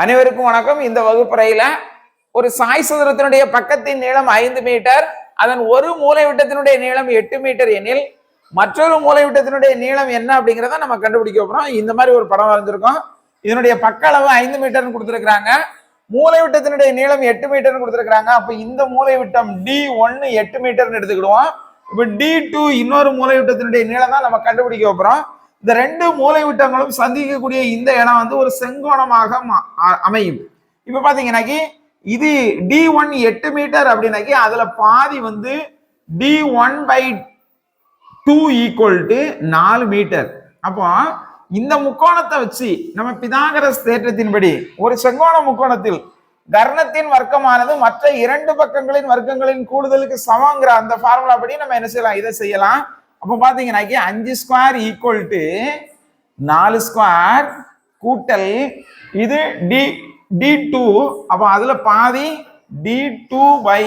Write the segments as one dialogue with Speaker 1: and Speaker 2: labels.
Speaker 1: அனைவருக்கும் வணக்கம். இந்த வகுப்பறையில ஒரு சாய் சதுரத்தினுடைய பக்கத்தின் நீளம் ஐந்து மீட்டர் அதன் ஒரு மூலைவிட்டத்தினுடைய நீளம் எட்டு மீட்டர் எனில் மற்றொரு மூலைவிட்டத்தினுடைய நீளம் என்ன அப்படிங்கிறத நம்ம கண்டுபிடிக்க போறோம். இந்த மாதிரி ஒரு படம் வரைஞ்சிருக்கோம். இதனுடைய பக்க அளவு ஐந்து மீட்டர்னு கொடுத்துருக்காங்க மூலைவிட்டத்தினுடைய நீளம் எட்டு மீட்டர்னு கொடுத்துருக்காங்க அப்ப இந்த மூலைவிட்டம் டி ஒன்னு எட்டு மீட்டர்னு எடுத்துக்கிடுவோம். இப்ப டி டூ இன்னொரு மூலைவிட்டத்தினுடைய நீளம் தான் நம்ம கண்டுபிடிக்க போறோம். இந்த ரெண்டு மூலை விட்டங்களும் சந்திக்கக்கூடிய இந்த இடம் வந்து ஒரு செங்கோணமாக மா- அ- அமையும். இப்ப பாத்தீங்கன்னாக்கி இது டி ஒன் எட்டு மீட்டர் அப்படின்னாக்கி அதுல பாதி வந்து D one by two equal to நாலு மீட்டர். அப்போ இந்த முக்கோணத்தை வச்சு நம்ம பிதாகரஸ் தேற்றத்தின்படி ஒரு செங்கோண முக்கோணத்தில் கர்ணத்தின் வர்க்கமானது மற்ற இரண்டு பக்கங்களின் வர்க்கங்களின் கூடுதலுக்கு சமங்கிற அந்த ஃபார்முலா படி நம்ம என்ன செய்யலாம்? இதை செய்யலாம். அப்போ பார்த்தீங்கன்னாக்கி அஞ்சு ஸ்கொயர் ஈக்குவல் டு நாலு ஸ்கொயர் கூட்டல் இது டி டி டூ அப்போ அதில் பாதி D two by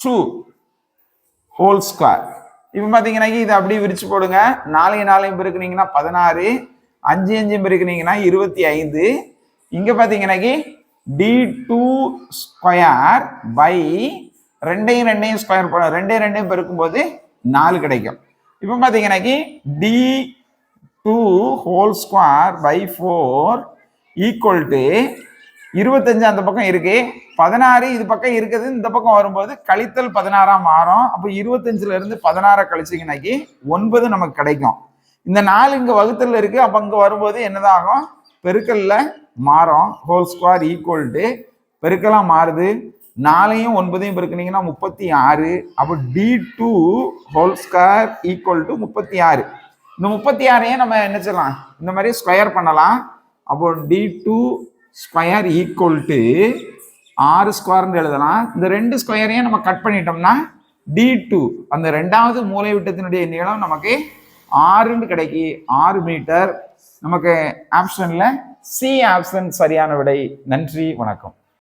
Speaker 1: two whole square இப்போ பார்த்தீங்கன்னா இதை அப்படியே விரிச்சு போடுங்க. நாலையும் நாலையும் பெருக்குனீங்கன்னா பதினாறு அஞ்சு அஞ்சு பெருக்குனீங்கன்னா இருபத்தி ஐந்து. இங்கே பார்த்தீங்கன்னாக்கி டி டூ ஸ்கொயர் பை ரெண்டையும் ரெண்டையும் ஸ்கொயர் ரெண்டையும் ரெண்டையும் பெருக்கும்போது நாலு கிடைக்கும். இப்போ பார்த்தீங்கன்னாக்கி D two whole square by four equal to இருபத்தஞ்சு அந்த பக்கம் இருக்கு. பதினாறு இது பக்கம் இருக்குது இந்த பக்கம் வரும்போது கழித்தல் பதினாறா மாறும். அப்போ இருபத்தஞ்சுல இருந்து பதினாறை கழிச்சிங்கனாக்கி ஒன்பது நமக்கு கிடைக்கும். இந்த நாலு இங்க வகுத்தல் இருக்கு. அப்போ அங்கே வரும்போது என்னதாகும்? பெருக்கல்ல மாறும். ஹோல் ஸ்கொயர் ஈக்குவல் டு பெருக்கெல்லாம் மாறுது. நாலையும் ஒன்பதையும் பெருக்குனீங்கன்னா முப்பத்தி ஆறு. அப்போ D two whole square equal to முப்பத்தி ஆறு. இந்த முப்பத்தி ஆறையும் நம்ம என்ன செய்யலாம்? இந்த மாதிரி ஸ்கொயர் பண்ணலாம். அப்போ D two square equal to ஆறு ஸ்கொயர்னு எழுதலாம். இந்த ரெண்டு ஸ்கொயரையும் நம்ம கட் பண்ணிட்டோம்னா டி டூ அந்த ரெண்டாவது மூலை விட்டத்தினுடைய நீளம் நமக்கு ஆறுன்னு கிடைக்கி. ஆறு மீட்டர். நமக்கு ஆப்ஷனில் சி ஆப்ஷன் சரியான விடை. நன்றி வணக்கம்.